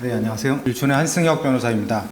네, 안녕하세요. 일촌의 한승혁 변호사입니다.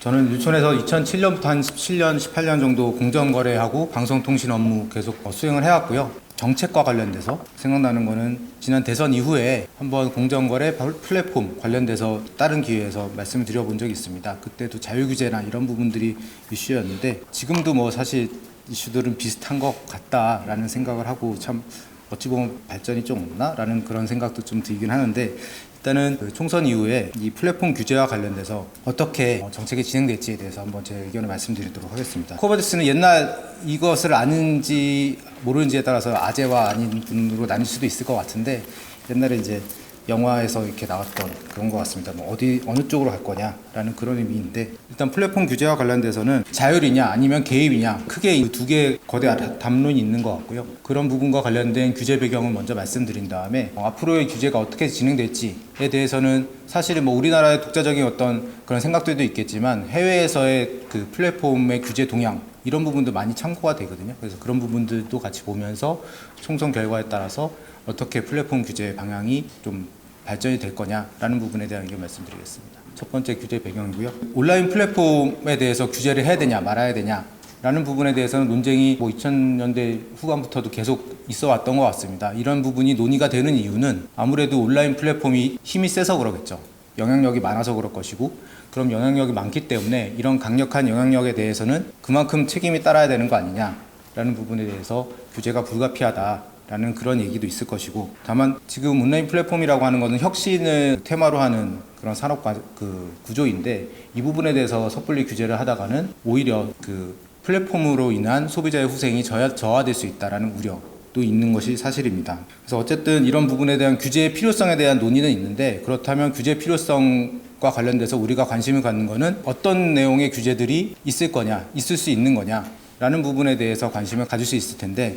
저는 유촌에서 2007년부터 한 17년, 18년 정도 공정거래하고 방송통신 업무 계속 어, 수행을 해왔고요. 정책과 관련돼서 생각나는 거는 지난 대선 이후에 한번 공정거래 플랫폼 관련돼서 다른 기회에서 말씀을 드려본 적이 있습니다. 그때도 자유규제나 이런 부분들이 이슈였는데 지금도 뭐 사실 이슈들은 비슷한 것 같다라는 생각을 하고 참 어찌 보면 발전이 좀 없나라는 그런 생각도 좀 들긴 하는데 일단은 그 총선 이후에 이 플랫폼 규제와 관련돼서 어떻게 어, 정책이 진행될지에 대해서 한번 제 의견을 말씀드리도록 하겠습니다. 코바디스는 옛날 이것을 아는지 모르는지에 따라서 아재와 아닌 분으로 나뉠 수도 있을 것 같은데 옛날에 이제 영화에서 이렇게 나왔던 그런 것 같습니다. 뭐 어디 어느 쪽으로 갈 거냐라는 그런 의미인데 일단 플랫폼 규제와 관련돼서는 자율이냐 아니면 개입이냐 크게 이두 개의 거대 다- 담론이 있는 것 같고요. 그런 부분과 관련된 규제 배경을 먼저 말씀드린 다음에 어, 앞으로의 규제가 어떻게 진행될지에 대해서는 사실은 뭐 우리나라의 독자적인 어떤 그런 생각들도 있겠지만 해외에서의 그 플랫폼의 규제 동향 이런 부분도 많이 참고가 되거든요. 그래서 그런 부분들도 같이 보면서 총선 결과에 따라서 어떻게 플랫폼 규제 방향이 좀 발전이 될 거냐라는 부분에 대한 의견 말씀드리겠습니다. 첫 번째 규제 배경이고요. 온라인 플랫폼에 대해서 규제를 해야 되냐 말아야 되냐 라는 부분에 대해서는 논쟁이 뭐 2000년대 후반부터도 계속 있어 왔던 것 같습니다. 이런 부분이 논의가 되는 이유는 아무래도 온라인 플랫폼이 힘이 세서 그러겠죠. 영향력이 많아서 그럴 것이고 그럼 영향력이 많기 때문에 이런 강력한 영향력에 대해서는 그만큼 책임이 따라야 되는 거 아니냐라는 부분에 대해서 규제가 불가피하다 라는 그런 얘기도 있을 것이고 다만 지금 온라인 플랫폼이라고 하는 것은 혁신을 테마로 하는 그런 산업 과- 그 구조인데 이 부분에 대해서 섣불리 규제를 하다가는 오히려 그 플랫폼으로 인한 소비자의 후생이 저하, 저하될 수 있다라는 우려 도 있는 것이 사실입니다. 그래서 어쨌든 이런 부분에 대한 규제의 필요성에 대한 논의는 있는데 그렇다면 규제 필요성과 관련돼서 우리가 관심을 갖는 것은 어떤 내용의 규제들이 있을 거냐, 있을 수 있는 거냐라는 부분에 대해서 관심을 가질 수 있을 텐데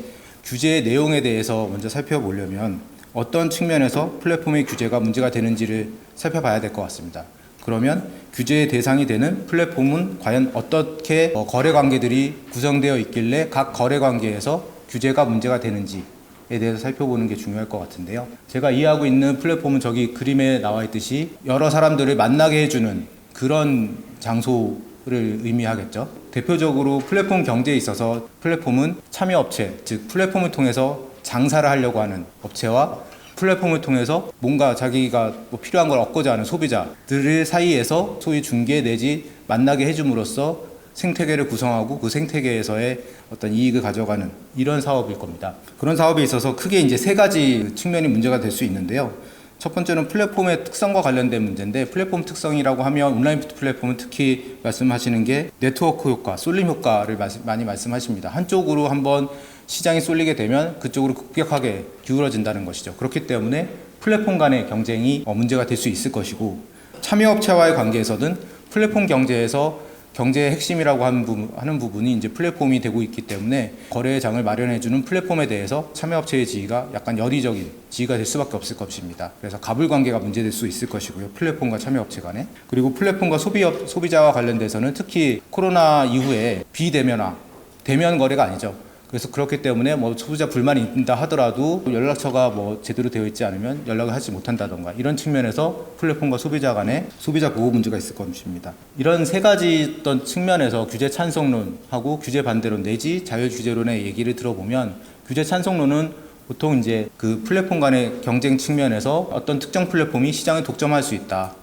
규제의 내용에 대해서 먼저 살펴보려면 어떤 측면에서 플랫폼의 규제가 문제가 되는지를 살펴봐야 될 것 같습니다. 그러면 규제의 대상이 되는 플랫폼은 과연 어떻게 어, 거래 관계들이 구성되어 있길래 각 거래 관계에서 규제가 문제가 되는지에 대해서 살펴보는 게 중요할 것 같은데요. 제가 이해하고 있는 플랫폼은 저기 그림에 나와 있듯이 여러 사람들을 만나게 해주는 그런 장소 를 의미하겠죠. 대표적으로 플랫폼 경제에 있어서 플랫폼은 참여 업체, 즉 플랫폼을 통해서 장사를 하려고 하는 업체와 플랫폼을 통해서 뭔가 자기가 뭐 필요한 걸 얻고자 하는 소비자들 사이에서 소위 중개 내지 만나게 해줌으로써 생태계를 구성하고 그 생태계에서의 어떤 이익을 가져가는 이런 사업일 겁니다. 그런 사업에 있어서 크게 이제 세 가지 측면이 문제가 될 수 있는데요. 첫 번째는 플랫폼의 특성과 관련된 문제인데 플랫폼 특성이라고 하면 온라인 플랫폼은 특히 말씀하시는 게 네트워크 효과, 쏠림 효과를 많이 말씀하십니다. 한쪽으로 한번 시장이 쏠리게 되면 그쪽으로 급격하게 기울어진다는 것이죠. 그렇기 때문에 플랫폼 간의 경쟁이 어, 문제가 될 수 있을 것이고 참여업체와의 관계에서는 플랫폼 경제에서 경제의 핵심이라고 하는 부분, 하는 부분이 이제 플랫폼이 되고 있기 때문에 거래의 장을 마련해주는 플랫폼에 대해서 참여업체의 지위가 약간 여리적인 지위가 될 수밖에 없을 것입니다. 그래서 가불 관계가 문제될 수 있을 것이고요. 플랫폼과 참여업체 간에. 그리고 플랫폼과 소비업, 소비자와 관련돼서는 특히 코로나 이후에 비대면화, 대면 거래가 아니죠. 그래서 그렇기 때문에 뭐 소비자 불만이 있다 하더라도 연락처가 뭐 제대로 되어 있지 않으면 연락을 하지 못한다던가 이런 측면에서 플랫폼과 소비자 간에 소비자 보호 문제가 있을 것입니다. 이런 세 가지 어떤 측면에서 규제 찬성론하고 규제 반대론 내지 자율 규제론의 얘기를 들어보면 규제 찬성론은 보통 이제 그 플랫폼 간의 경쟁 측면에서 어떤 특정 플랫폼이 시장을 독점할 수 있다.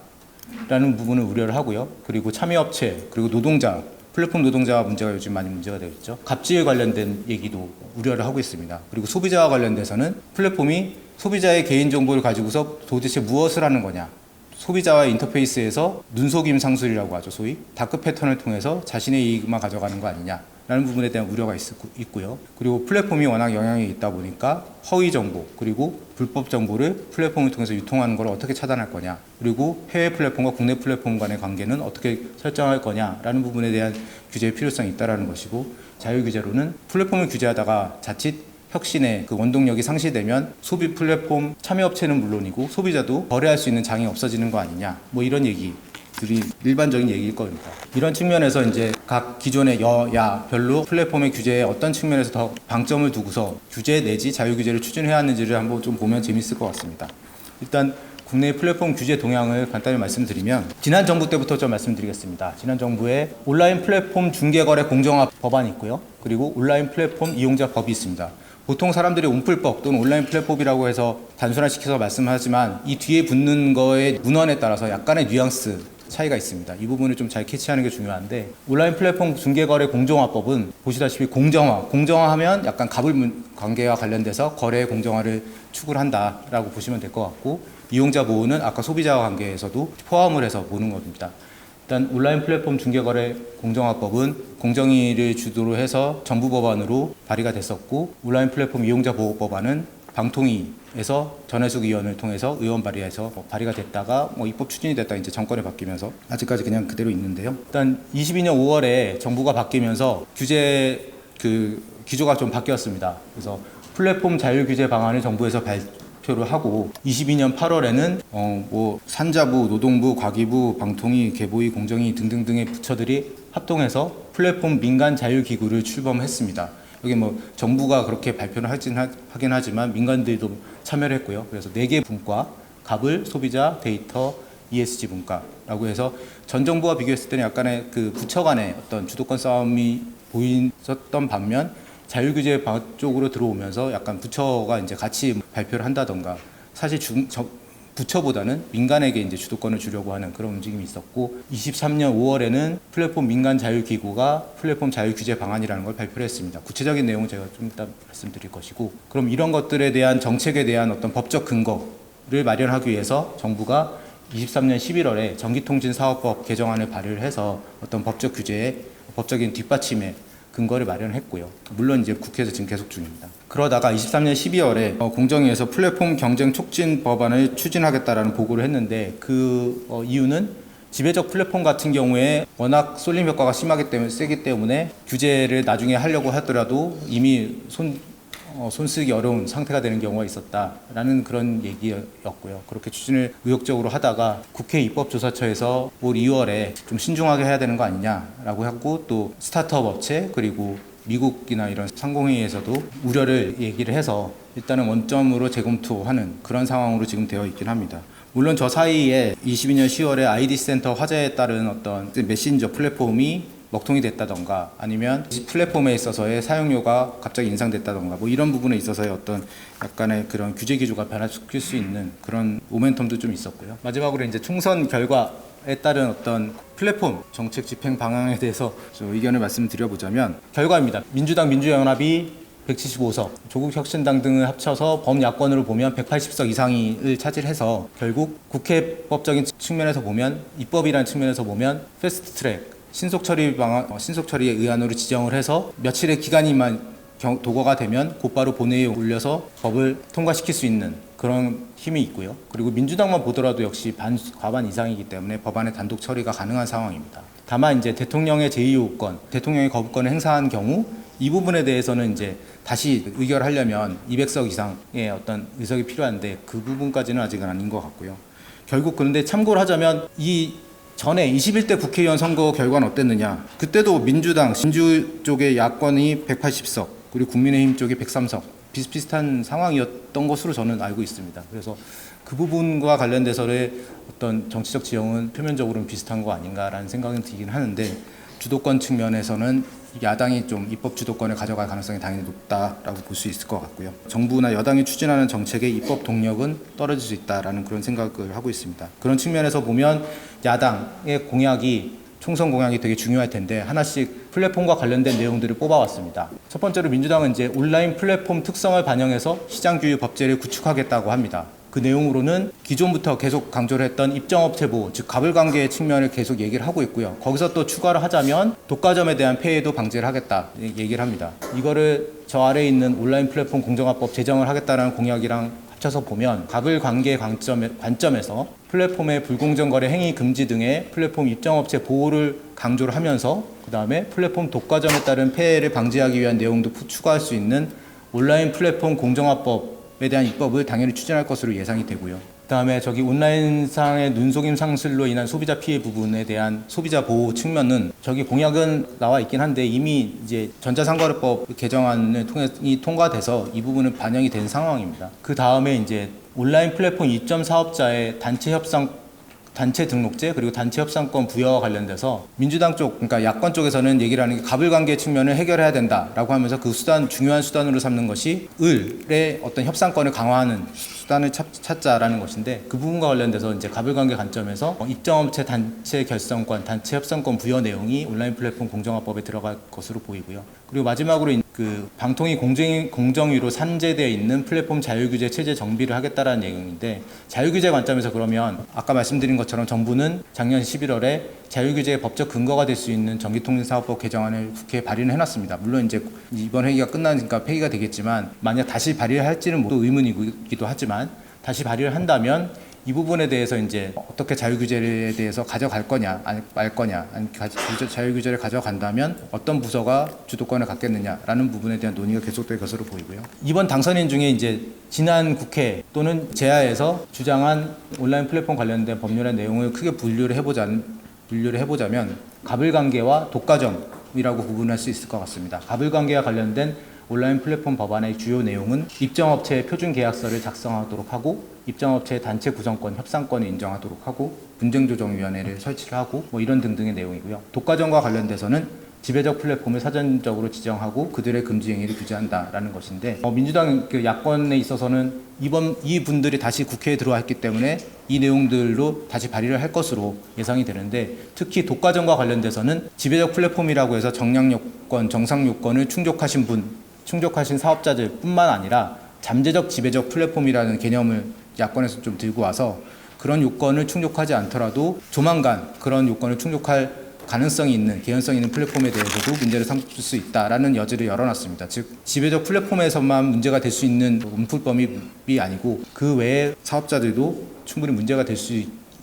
라는 부분을 우려를 하고요. 그리고 참여업체, 그리고 노동자, 플랫폼 노동자와 문제가 요즘 많이 문제가 되고 있죠. 갑질 관련된 얘기도 우려를 하고 있습니다. 그리고 소비자와 관련돼서는 플랫폼이 소비자의 개인 정보를 가지고서 도대체 무엇을 하는 거냐. 소비자와의 인터페이스에서 눈속임 상술이라고 하죠. 소위 다크 패턴을 통해서 자신의 이익만 가져가는 거 아니냐. 라는 부분에 대한 우려가 있, 있고요. 그리고 플랫폼이 워낙 영향이 있다 보니까 허위 정보 그리고 불법 정보를 플랫폼을 통해서 유통하는 걸 어떻게 차단할 거냐. 그리고 해외 플랫폼과 국내 플랫폼 간의 관계는 어떻게 설정할 거냐라는 부분에 대한 규제의 필요성이 있다라는 것이고 자유 규제로는 플랫폼을 규제하다가 자칫 혁신의 그 원동력이 상실되면 소비 플랫폼 참여 업체는 물론이고 소비자도 거래할 수 있는 장이 없어지는 거 아니냐. 뭐 이런 얘기 들이 일반적인 얘기일 겁니다. 이런 측면에서 이제 각 기존의 여야 별로 플랫폼의 규제에 어떤 측면에서 더 방점을 두고서 규제 내지 자유 규제를 추진해야 하는지를 한번 좀 보면 재밌을 것 같습니다. 일단 국내 플랫폼 규제 동향을 간단히 말씀드리면 지난 정부 때부터 좀 말씀드리겠습니다. 지난 정부에 온라인 플랫폼 중개거래 공정화 법안이 있고요. 그리고 온라인 플랫폼 이용자 법이 있습니다. 보통 사람들이 온플법 또는 온라인 플랫폼이라고 해서 단순화시켜서 말씀하지만 이 뒤에 붙는 거의 문헌에 따라서 약간의 뉘앙스 차이가 있습니다. 이 부분을 좀 잘 캐치하는 게 중요한데 온라인 플랫폼 중개거래 공정화법은 보시다시피 공정화, 공정화하면 약간 가불 관계와 관련돼서 거래 공정화를 추구를 한다라고 보시면 될 것 같고 이용자 보호는 아까 소비자 관계에서도 포함을 해서 보는 겁니다. 일단 온라인 플랫폼 중개거래 공정화법은 공정위를 주도로 해서 정부 법안으로 발의가 됐었고 온라인 플랫폼 이용자 보호 법안은 방통위에서 전해숙 의원을 통해서 의원 발의해서 뭐 발의가 됐다가 뭐 입법 추진이 됐다 이제 정권이 바뀌면서 아직까지 그냥 그대로 있는데요. 일단 22년 5월에 정부가 바뀌면서 규제 그 기조가 좀 바뀌었습니다. 그래서 플랫폼 자율 규제 방안을 정부에서 발표를 하고 22년 8월에는 어 뭐 산자부, 노동부, 과기부, 방통위, 개보위, 공정위 등등등의 부처들이 합동해서 플랫폼 민간 자율 기구를 출범했습니다. 여기 뭐 정부가 그렇게 발표를 하긴, 하, 하긴 하지만 민간들도 참여를 했고요. 그래서 네 개 분과 가불, 소비자, 데이터, ESG 분과라고 해서 전 정부와 비교했을 때는 약간의 그 부처 간의 어떤 주도권 싸움이 보였었던 반면 자율규제 방- 쪽으로 들어오면서 약간 부처가 이제 같이 발표를 한다던가 사실 중, 저, 부처보다는 민간에게 이제 주도권을 주려고 하는 그런 움직임이 있었고 23년 5월에는 플랫폼 민간 자율 기구가 플랫폼 자율 규제 방안이라는 걸 발표를 했습니다. 구체적인 내용은 제가 좀 이따 말씀드릴 것이고 그럼 이런 것들에 대한 정책에 대한 어떤 법적 근거를 마련하기 위해서 정부가 23년 11월에 전기통신 사업법 개정안을 발의를 해서 어떤 법적 규제에 법적인 뒷받침에 근거를 마련했고요. 물론 이제 국회에서 지금 계속 중입니다. 그러다가 23년 12월에 공정위에서 플랫폼 경쟁 촉진 법안을 추진하겠다라는 보고를 했는데 그 어, 이유는 지배적 플랫폼 같은 경우에 워낙 쏠림 효과가 심하기 때문에 세기 때문에 규제를 나중에 하려고 하더라도 이미 손 어, 손쓰기 어려운 상태가 되는 경우가 있었다라는 그런 얘기였고요. 그렇게 추진을 의욕적으로 하다가 국회 입법조사처에서 올 2월에 좀 신중하게 해야 되는 거 아니냐라고 하고 또 스타트업 업체 그리고 미국이나 이런 상공회의에서도 우려를 얘기를 해서 일단은 원점으로 재검토하는 그런 상황으로 지금 되어 있긴 합니다. 물론 저 사이에 22년 10월에 아이디 센터 화재에 따른 어떤 메신저 플랫폼이 먹통이 됐다던가 아니면 이 플랫폼에 있어서의 사용료가 갑자기 인상됐다던가 뭐 이런 부분에 있어서의 어떤 약간의 그런 규제 기조가 변화시킬 수 있는 그런 모멘텀도 좀 있었고요. 마지막으로 이제 총선 결과에 따른 어떤 플랫폼 정책 집행 방향에 대해서 좀 의견을 말씀드려보자면 결과입니다. 민주당 민주연합이 175석, 조국혁신당 등을 합쳐서 범야권으로 보면 180석 이상을 차지해서 결국 국회법적인 측면에서 보면 입법이라는 측면에서 보면 패스트트랙 신속 처리 방안, 어, 신속 처리의 의안으로 지정을 해서 며칠의 기간이만 경- 도과가 되면 곧바로 본회의에 올려서 법을 통과시킬 수 있는 그런 힘이 있고요. 그리고 민주당만 보더라도 역시 반 과반 이상이기 때문에 법안의 단독 처리가 가능한 상황입니다. 다만 이제 대통령의 제2요건, 대통령이 거부권을 행사한 경우 이 부분에 대해서는 이제 다시 의결하려면 200석 이상의 어떤 의석이 필요한데 그 부분까지는 아직은 아닌 것 같고요. 결국 그런데 참고를 하자면 이 전에 21대 국회의원 선거 결과는 어땠느냐? 그때도 민주당, 진주 쪽의 야권이 180석, 그리고 국민의힘 쪽이 103석. 비슷비슷한 상황이었던 것으로 저는 알고 있습니다. 그래서 그 부분과 관련돼서의 어떤 정치적 지형은 표면적으로는 비슷한 거 아닌가라는 생각은 들긴 하는데 주도권 측면에서는 야당이 좀 입법 주도권을 가져갈 가능성이 당연히 높다라고 볼 수 있을 것 같고요. 정부나 여당이 추진하는 정책의 입법 동력은 떨어질 수 있다라는 그런 생각을 하고 있습니다. 그런 측면에서 보면 야당의 공약이 총선 공약이 되게 중요할 텐데 하나씩 플랫폼과 관련된 내용들을 뽑아왔습니다. 첫 번째로 민주당은 이제 온라인 플랫폼 특성을 반영해서 시장 규율 법제를 구축하겠다고 합니다. 그 내용으로는 기존부터 계속 강조를 했던 입점업체 보호, 즉 가불관계의 측면을 계속 얘기를 하고 있고요. 거기서 또 추가를 하자면 독과점에 대한 폐해도 방지를 하겠다 얘기를 합니다. 이거를 저 아래에 있는 온라인 플랫폼 공정화법 제정을 하겠다는 공약이랑 합쳐서 보면 가불 관계 관점에, 관점에서 플랫폼의 불공정 거래 행위 금지 등의 플랫폼 입점업체 보호를 강조를 하면서 그 다음에 플랫폼 독과점에 따른 폐해를 방지하기 위한 내용도 푸- 추가할 수 있는 온라인 플랫폼 공정화법에 대한 입법을 당연히 추진할 것으로 예상이 되고요. 그다음에 저기 온라인상의 눈속임 상실로 인한 소비자 피해 부분에 대한 소비자 보호 측면은 저기 공약은 나와 있긴 한데 이미 이제 전자상거래법 개정안을 통해 이 통과돼서 이 부분은 반영이 된 상황입니다. 그 다음에 이제 온라인 플랫폼 이점 사업자의 단체 협상 단체 등록제 그리고 단체 협상권 부여와 관련돼서 민주당 쪽 그러니까 야권 쪽에서는 얘기를 하는 게 가불관계 측면을 해결해야 된다라고 하면서 그 수단 중요한 수단으로 삼는 것이 을의 어떤 협상권을 강화하는 수단을 찾, 찾자라는 것인데 그 부분과 관련돼서 이제 가불관계 관점에서 어, 입점업체 단체 결성권, 단체 협상권 부여 내용이 온라인 플랫폼 공정화법에 들어갈 것으로 보이고요. 그리고 마지막으로 이- 그 방통위 공정, 공정위로 산재되어 있는 플랫폼 자율규제 체제 정비를 하겠다라는 내용인데 자율규제 관점에서 그러면 아까 말씀드린 것처럼 정부는 작년 11월에 자율규제의 법적 근거가 될 수 있는 전기통신사업법 개정안을 국회에 발의를 해놨습니다. 물론 이제 이번 회기가 끝나니까 폐기가 되겠지만 만약 다시 발의를 할지는 뭐또 의문이기도 하지만 다시 발의를 한다면 이 부분에 대해서 이제 어떻게 자율규제에 대해서 가져갈 거냐, 안- 말 거냐, 아니, 자율규제를 가져간다면 어떤 부서가 주도권을 갖겠느냐라는 부분에 대한 논의가 계속될 것으로 보이고요. 이번 당선인 중에 이제 지난 국회 또는 제야에서 주장한 온라인 플랫폼 관련된 법률의 내용을 크게 분류를 해보자, 분류를 해보자면 가불관계와 독과점이라고 구분할 수 있을 것 같습니다. 가불관계와 관련된 온라인 플랫폼 법안의 주요 내용은 입점업체의 표준 계약서를 작성하도록 하고 입점업체의 단체 구성권, 협상권을 인정하도록 하고 분쟁조정위원회를 설치를 하고 뭐 이런 등등의 내용이고요. 독과점과 관련돼서는 지배적 플랫폼을 사전적으로 지정하고 그들의 금지 행위를 규제한다라는 것인데 어, 민주당 그 야권에 있어서는 이번 이 분들이 다시 국회에 들어왔기 때문에 이 내용들로 다시 발의를 할 것으로 예상이 되는데 특히 독과점과 관련돼서는 지배적 플랫폼이라고 해서 정량 요건, 정상 요건을 충족하신 분, 충족하신 사업자들뿐만 아니라 잠재적 지배적 플랫폼이라는 개념을 야권에서 좀 들고 와서 그런 요건을 충족하지 않더라도 조만간 그런 요건을 충족할 가능성이 있는 개연성 있는 플랫폼에 대해서도 문제를 삼을 수 있다라는 여지를 열어놨습니다. 즉 지배적 플랫폼에서만 문제가 될 수 있는 음풀범이 아니고 그 외의 사업자들도 충분히 문제가 될 수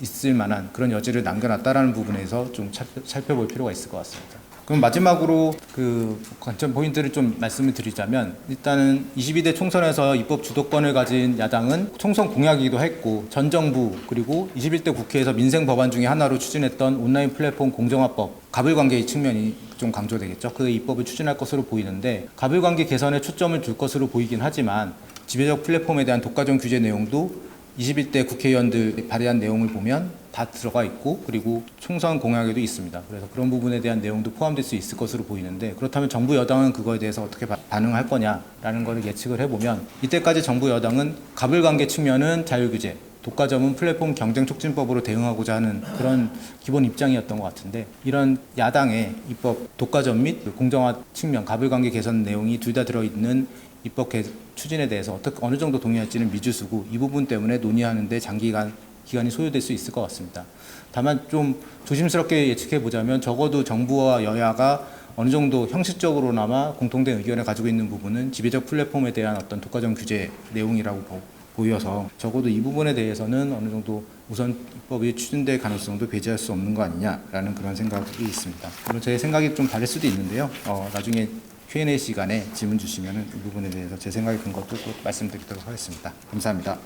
있을 만한 그런 여지를 남겨놨다라는 부분에서 좀 살- 살펴볼 필요가 있을 것 같습니다. 그럼 마지막으로 그 관점 포인트를 좀 말씀을 드리자면 일단은 22대 총선에서 입법 주도권을 가진 야당은 총선 공약이기도 했고 전 정부 그리고 21대 국회에서 민생 법안 중에 하나로 추진했던 온라인 플랫폼 공정화법 가불관계의 측면이 좀 강조되겠죠. 그 입법을 추진할 것으로 보이는데 가불관계 개선에 초점을 둘 것으로 보이긴 하지만 지배적 플랫폼에 대한 독과점 규제 내용도 21대 국회의원들 발의한 내용을 보면 다 들어가 있고 그리고 총선 공약에도 있습니다. 그래서 그런 부분에 대한 내용도 포함될 수 있을 것으로 보이는데 그렇다면 정부 여당은 그거에 대해서 어떻게 바- 반응할 거냐라는 것을 예측을 해보면 이때까지 정부 여당은 가불관계 측면은 자율규제 독과점은 플랫폼 경쟁 촉진법으로 대응하고자 하는 그런 기본 입장이었던 것 같은데 이런 야당의 입법 독과점 및 공정화 측면 가불관계 개선 내용이 둘 다 들어있는 입법 개- 추진에 대해서 어떻게 어느 정도 동의할지는 미지수고 이 부분 때문에 논의하는데 장기간 기간이 소요될 수 있을 것 같습니다. 다만 좀 조심스럽게 예측해 보자면 적어도 정부와 여야가 어느 정도 형식적으로나마 공통된 의견을 가지고 있는 부분은 지배적 플랫폼에 대한 어떤 독과점 규제 내용이라고 보- 보여서 적어도 이 부분에 대해서는 어느 정도 우선 입법이 추진될 가능성도 배제할 수 없는 거 아니냐라는 그런 생각이 있습니다. 물론 제 생각이 좀 다를 수도 있는데요. 어, 나중에 Q&A 시간에 질문 주시면 이 부분에 대해서 제 생각이 든 것도 또 말씀드리도록 하겠습니다. 감사합니다.